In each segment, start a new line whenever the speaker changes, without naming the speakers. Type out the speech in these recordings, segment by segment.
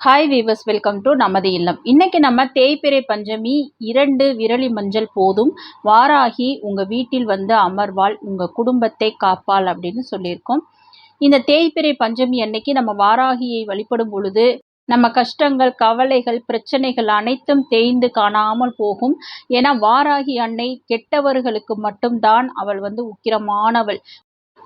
Hi viewers welcome to நமது இல்லம். இன்னைக்கு நம்ம தேய்பிறை பஞ்சமி இரண்டு விரலி மஞ்சள் போதும். வாராகி உங்கள் வீட்டில் வந்து அமர்வாள் உங்கள் குடும்பத்தை காப்பாள் அப்படின்னு சொல்லியிருக்கோம். இந்த தேய்பிறை பஞ்சமி அன்னைக்கு நம்ம வாராகியை வழிபடும் பொழுது நம்ம கஷ்டங்கள் கவலைகள் பிரச்சனைகள் அனைத்தும் தேய்ந்து காணாமல் போகும். ஏன்னா வாராகி அன்னை கெட்டவர்களுக்கு மட்டும்தான் அவள் வந்து உக்கிரமானவள்.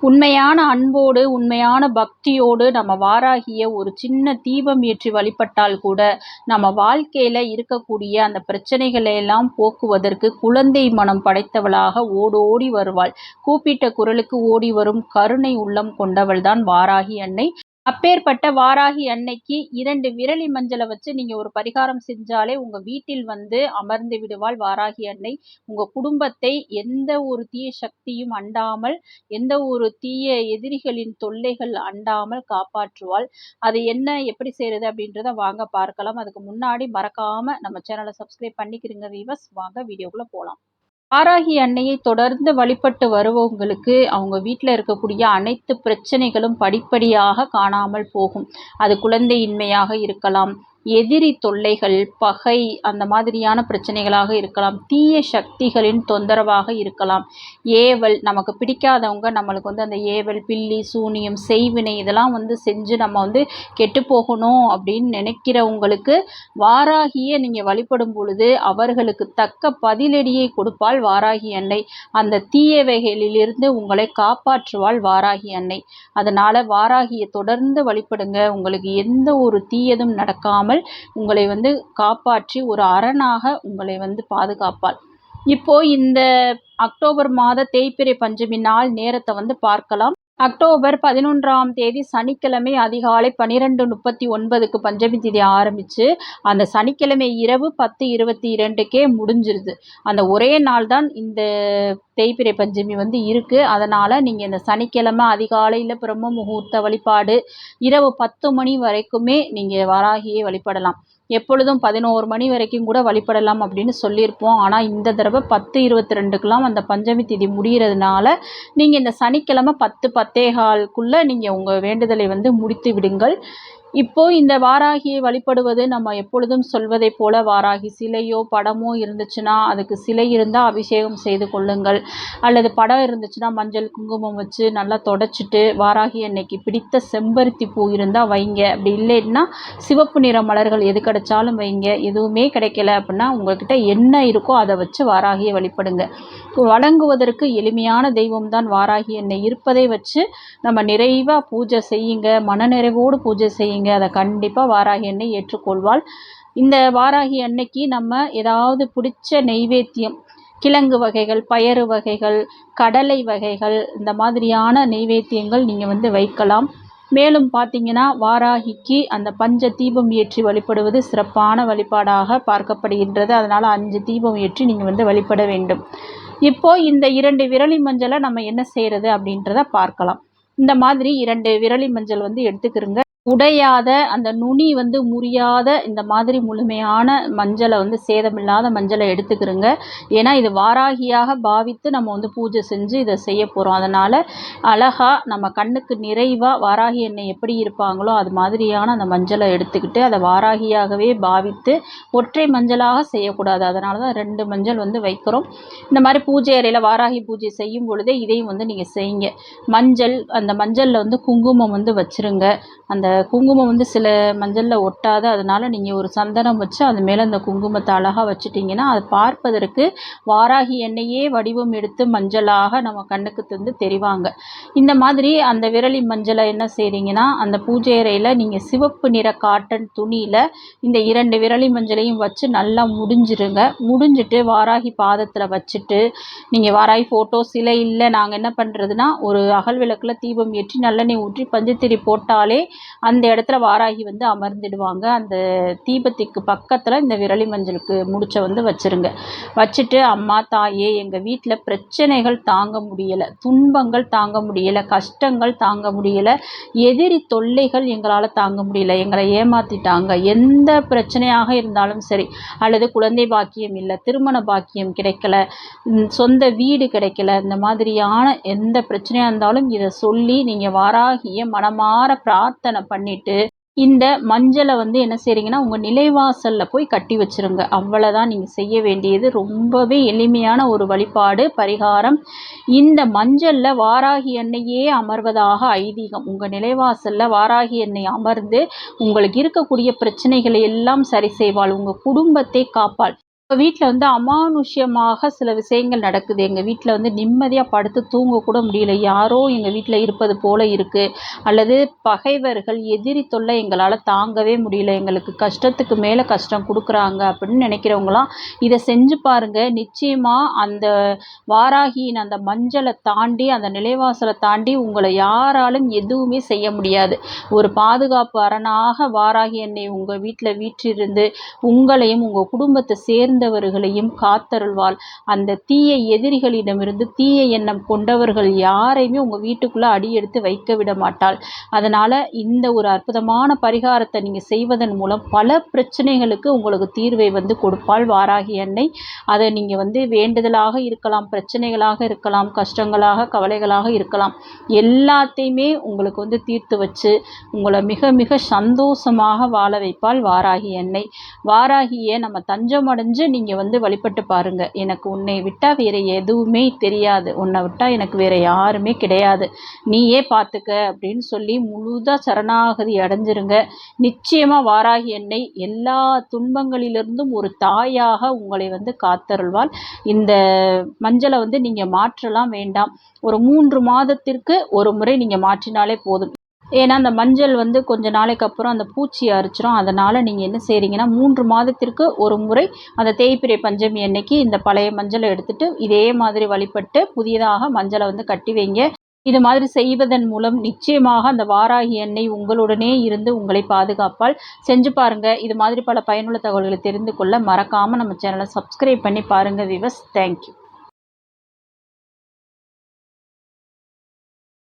உண்மையான அன்போடு உண்மையான பக்தியோடு நம்ம வாராகிய ஒரு சின்ன தீபம் ஏற்றி வழிபட்டால் கூட நம்ம வாழ்க்கையில் இருக்கக்கூடிய அந்த பிரச்சனைகளை எல்லாம் போக்குவதற்கு குழந்தை மனம் படைத்தவளாக ஓடோடி வருவாள். கூப்பிட்ட குரலுக்கு ஓடி வரும் கருணை உள்ளம் கொண்டவள் தான் வாராகி அன்னை. அப்பேற்பட்ட வாராகி அன்னைக்கு இரண்டு விரலி மஞ்சளை வச்சு நீங்கள் ஒரு பரிகாரம் செஞ்சாலே உங்கள் வீட்டில் வந்து அமர்ந்து விடுவாள் வாராகி அன்னை. உங்கள் குடும்பத்தை எந்த ஒரு தீய சக்தியும் அண்டாமல் எந்த ஒரு தீய எதிரிகளின் தொல்லைகள் அண்டாமல் காப்பாற்றுவாள். அது என்ன எப்படி செய்கிறது அப்படின்றத வாங்க பார்க்கலாம். அதுக்கு முன்னாடி மறக்காமல் நம்ம சேனலை சப்ஸ்கிரைப் பண்ணிக்கிறீங்க வீவர்ஸ் வாங்க வீடியோக்குள்ளே போகலாம் ஆராகி அன்னையை தொடர்ந்து வழிபட்டு வருபவங்களுக்கு அவங்க வீட்டில் இருக்கக்கூடிய அனைத்து பிரச்சனைகளும் படிப்படியாக காணாமல் போகும். அது குழந்தையின்மையாக இருக்கலாம். எதிரி தொல்லைகள் பகை அந்த மாதிரியான பிரச்சனைகளாக இருக்கலாம். தீய சக்திகளின் தொந்தரவாக இருக்கலாம். ஏவல் நமக்கு பிடிக்காதவங்க நம்மளுக்கு வந்து அந்த ஏவல் பில்லி சூனியம் செய்வினை இதெல்லாம் வந்து செஞ்சு நம்ம வந்து கெட்டு போகணும் அப்படின்னு நினைக்கிறவங்களுக்கு வாராகியை நீங்கள் வழிபடும் பொழுது அவர்களுக்கு தக்க பதிலடியை கொடுப்பாள் வாராகி அன்னை. அந்த தீய வகைகளிலிருந்து உங்களை காப்பாற்றுவாள் வாராகி அன்னை. அதனால் வாராகியை தொடர்ந்து வழிபடுங்க. உங்களுக்கு எந்த ஒரு தீயதும் நடக்காமல் இல்லாமல் உங்களை வந்து காப்பாற்றி ஒரு அரணாக உங்களை வந்து பாதுகாப்பாள். இப்போ இந்த அக்டோபர் மாத தேய்பிறை பஞ்சமி நாள் நேரத்தை வந்து பார்க்கலாம். அக்டோபர் பதினொன்றாம் தேதி சனிக்கிழமை அதிகாலை பன்னிரெண்டு முப்பத்தி ஒன்பதுக்கு பஞ்சமி திதி ஆரம்பித்து அந்த சனிக்கிழமை இரவு பத்து இருபத்தி இரண்டுக்கே முடிஞ்சிருது. அந்த ஒரே நாள் தான் இந்த தேய்பிரை பஞ்சமி வந்து இருக்குது அதனால் நீங்கள் இந்த சனிக்கிழமை அதிகாலையில் பிரம்ம முகூர்த்த வழிபாடு இரவு பத்து மணி வரைக்குமே நீங்கள் வராகியை வழிபடலாம். எப்பொழுதும் பதினோரு மணி வரைக்கும் கூட வழிபடலாம் அப்படின்னு சொல்லியிருப்போம். ஆனால் இந்த தடவை பத்து இருபத்தி ரெண்டுக்கெலாம் அந்த பஞ்சமி திதி முடிகிறதுனால நீங்கள் இந்த சனிக்கிழமை பத்து பத்தேகால்குள்ளே நீங்கள் உங்கள் வேண்டுதலை வந்து முடித்து விடுங்கள். இப்போ இந்த வாராகியை வழிபடுவது நம்ம எப்பொழுதும் சொல்வதை போல வாராகி. சிலையோ படமோ இருந்துச்சுன்னா அதுக்கு சிலை இருந்தால் அபிஷேகம் செய்து கொள்ளுங்கள். அல்லது படம் இருந்துச்சுன்னா மஞ்சள் குங்குமம் வச்சு நல்லா தொடச்சிட்டு வாராகி அன்னைக்கு பிடித்த செம்பருத்தி பூ இருந்தால் வைங்க. அப்படி இல்லைன்னா சிவப்பு நிற மலர்கள் எது கிடைச்சாலும் வைங்க. எதுவுமே கிடைக்கல அப்படின்னா உங்கள்கிட்ட என்ன இருக்கோ அதை வச்சு வாராகியை வழிபடுங்க. வழங்குவதற்கு எளிமையான தெய்வம் தான் வாராகி. அன்னை இருப்பதை வச்சு நம்ம நிறைவாக பூஜை செய்யுங்க. மனநிறைவோடு பூஜை செய்யுங்க. நீங்கள் அதை கண்டிப்பாக வாராகி அன்னை ஏற்றுக்கொள்வாள் இந்த வாராகி அன்னைக்கு நம்ம ஏதாவது பிடிச்ச நெய்வேத்தியம் கிழங்கு வகைகள் பயறு வகைகள் கடலை வகைகள் இந்த மாதிரியான நெய்வேத்தியங்கள் நீங்கள் வந்து வைக்கலாம். மேலும் பார்த்தீங்கன்னா வாராகிக்கு அந்த பஞ்ச தீபம் ஏற்றி வழிபடுவது சிறப்பான வழிபாடாக பார்க்கப்படுகின்றது. அதனால் அஞ்சு தீபம் ஏற்றி நீங்கள் வந்து வழிபட வேண்டும். இப்போது இந்த இரண்டு விரலி மஞ்சளை நம்ம என்ன செய்கிறது அப்படின்றத பார்க்கலாம். இந்த மாதிரி இரண்டு விரலி மஞ்சள் வந்து எடுத்துக்கிறோங்க. உடையாத அந்த நுனி வந்து முறியாத இந்த மாதிரி முழுமையான மஞ்சளை வந்து சேதமில்லாத மஞ்சளை எடுத்துக்கிறோங்க. ஏன்னா இது வாராகியாக பாவித்து நம்ம வந்து பூஜை செஞ்சு இதை செய்ய போகிறோம் அதனால் அழகாக நம்ம கண்ணுக்கு நிறைவாக வாராகி எண்ணெய் எப்படி இருப்பாங்களோ அது மாதிரியான அந்த மஞ்சளை எடுத்துக்கிட்டு அதை வாராகியாகவே பாவித்து ஒற்றை மஞ்சளாக செய்யக்கூடாது. அதனால தான் ரெண்டு மஞ்சள் வந்து வைக்கிறோம். இந்த மாதிரி பூஜை அறையில் வாராகி பூஜை செய்யும் பொழுதே இதையும் வந்து நீங்கள் செய்யுங்க. மஞ்சள் அந்த மஞ்சளில் வந்து குங்குமம் வந்து வச்சுருங்க. அந்த குங்குமம் வந்து சில மஞ்சளில் ஒட்டாது. அதனால் நீங்கள் ஒரு சந்தனம் வச்சு அது மேலே அந்த குங்குமத்தை அழகாக வச்சுட்டிங்கன்னா அது பார்ப்பதற்கு வாராகி எண்ணெயே வடிவம் எடுத்து மஞ்சளாக நம்ம கண்ணுக்கு தந்து தெரிவாங்க. இந்த மாதிரி அந்த விரலி மஞ்சளை என்ன செய்கிறீங்கன்னா அந்த பூஜை அறையில் நீங்கள் சிவப்பு நிற காட்டன் துணியில் இந்த இரண்டு விரலி மஞ்சளையும் வச்சு நல்லா முடிஞ்சிருங்க. முடிஞ்சிட்டு வாராகி பாதத்தில் வச்சுட்டு நீங்கள் வாராகி ஃபோட்டோ சிலை இல்லை நாங்கள் என்ன பண்ணுறதுன்னா ஒரு அகல் விளக்கில் தீபம் ஏற்றி நல்லெண்ணெய் ஊற்றி பஞ்சத்திரி போட்டாலே அந்த இடத்துல வாராகி வந்து அமர்ந்துடுவாங்க. அந்த தீபத்திக்கு பக்கத்தில் இந்த விரலி மஞ்சளுக்கு முடிச்ச வந்து வச்சுருங்க. வச்சுட்டு அம்மா தாயே எங்கள் வீட்டில் பிரச்சனைகள் தாங்க முடியலை. துன்பங்கள் தாங்க முடியலை. கஷ்டங்கள் தாங்க முடியலை. எதிரி தொல்லைகள் எங்களால் தாங்க முடியல. எங்களை ஏமாற்றிட்டாங்க எந்த பிரச்சனையாக இருந்தாலும் சரி அல்லது குழந்தை பாக்கியம் இல்லை திருமண பாக்கியம் கிடைக்கல சொந்த வீடு கிடைக்கல இந்த மாதிரியான எந்த பிரச்சனையாக இருந்தாலும் இதை சொல்லி நீங்கள் வாராகிய மனமாற பிரார்த்தனை பண்ணிட்டு இந்த மஞ்சளை வந்து என்ன செய்றீங்கன்னா உங்கள் நிலைவாசலில் போய் கட்டி வச்சிருங்க. அவ்வளோதான் நீங்கள் செய்ய வேண்டியது. ரொம்பவே எளிமையான ஒரு வழிபாடு பரிகாரம். இந்த மஞ்சளில் வாராகி எண்ணெயே அமர்வதாக ஐதீகம். உங்கள் நிலைவாசலில் வாராகி எண்ணெய் அமர்ந்து உங்களுக்கு இருக்கக்கூடிய பிரச்சனைகளை எல்லாம் சரி செய்வாள். உங்கள் குடும்பத்தை காப்பாள். இப்போ வீட்டில் வந்து அமானுஷ்யமாக சில விஷயங்கள் நடக்குது. எங்கள் வீட்டில் வந்து நிம்மதியாக படுத்து தூங்கக்கூட முடியல. யாரோ எங்கள் வீட்டில் இருப்பது போல இருக்குது அல்லது பகைவர்கள் எதிரி தொல்லை எங்களால் தாங்கவே முடியல. எங்களுக்கு கஷ்டத்துக்கு மேலே கஷ்டம் கொடுக்குறாங்க அப்படின்னு நினைக்கிறவங்களாம் இதை செஞ்சு பாருங்கள் நிச்சயமாக அந்த வாராகியின் அந்த மஞ்சளை தாண்டி அந்த நிலைவாசலை தாண்டி உங்களை யாராலும் எதுவுமே செய்ய முடியாது. ஒரு பாதுகாப்பு அரணாக வாராகி என்னை உங்கள் வீட்டில் வீற்றிருந்து உங்களையும் உங்கள் குடும்பத்தை சேர்ந்து சேர்ந்தவர்களையும் காத்தருள்வாள். அந்த தீய எதிரிகளிடமிருந்து தீய எண்ணம் கொண்டவர்கள் யாரையுமே உங்கள் வீட்டுக்குள்ளே அடி எடுத்து வைக்க விட மாட்டாள். அதனால் இந்த ஒரு அற்புதமான பரிகாரத்தை நீங்கள் செய்வதன் மூலம் பல பிரச்சனைகளுக்கு உங்களுக்கு தீர்வை வந்து கொடுப்பாள் வாராகி எண்ணெய் அதை நீங்கள் வந்து வேண்டுதலாக இருக்கலாம் பிரச்சனைகளாக இருக்கலாம் கஷ்டங்களாக கவலைகளாக இருக்கலாம். எல்லாத்தையுமே உங்களுக்கு வந்து தீர்த்து வச்சு உங்களை மிக மிக சந்தோஷமாக வாழ வைப்பாள் வாராகி எண்ணெய் வாராகியை நம்ம தஞ்சம் அடைஞ்சு நீங்கள் வந்து வழிபட்டு பாருங்கள் எனக்கு உன்னை விட்டால் வேறு எதுவுமே தெரியாது. உன்னை விட்டால் எனக்கு வேறு யாருமே கிடையாது. நீயே பார்த்துக்க அப்படின்னு சொல்லி முழுதாக சரணாகதி அடைஞ்சிருங்க. நிச்சயமாக வாராகி என்னை எல்லா துன்பங்களிலிருந்தும் ஒரு தாயாக உங்களை வந்து காத்தருள்வாள். இந்த மஞ்சளை வந்து நீங்கள் மாற்றலாம் வேண்டாம். ஒரு மூன்று மாதத்திற்கு ஒரு முறை நீங்கள் மாற்றினாலே போதும். ஏன்னா அந்த மஞ்சள் வந்து கொஞ்ச நாளைக்கு அப்புறம் அந்த பூச்சி அரிச்சிரும். அதனால் நீங்கள் என்ன செய்கிறீங்கன்னா மூன்று மாதத்திற்கு ஒரு முறை அந்த தேய்பிறை பஞ்சமி அன்னைக்கு இந்த பழைய மஞ்சளை எடுத்துகிட்டு இதே மாதிரி வழிபட்டு புதியதாக மஞ்சளை வந்து கட்டி வைங்க. இது மாதிரி செய்வதன் மூலம் நிச்சயமாக அந்த வாராகி எண்ணெய் உங்களுடனே இருந்து உங்களை பாதுகாப்பால் செஞ்சு பாருங்கள் இது மாதிரி பல பயனுள்ள தகவல்களை தெரிந்து கொள்ள மறக்காமல் நம்ம சேனலை சப்ஸ்கிரைப் பண்ணி பாருங்கள் விவஸ் தேங்க்யூ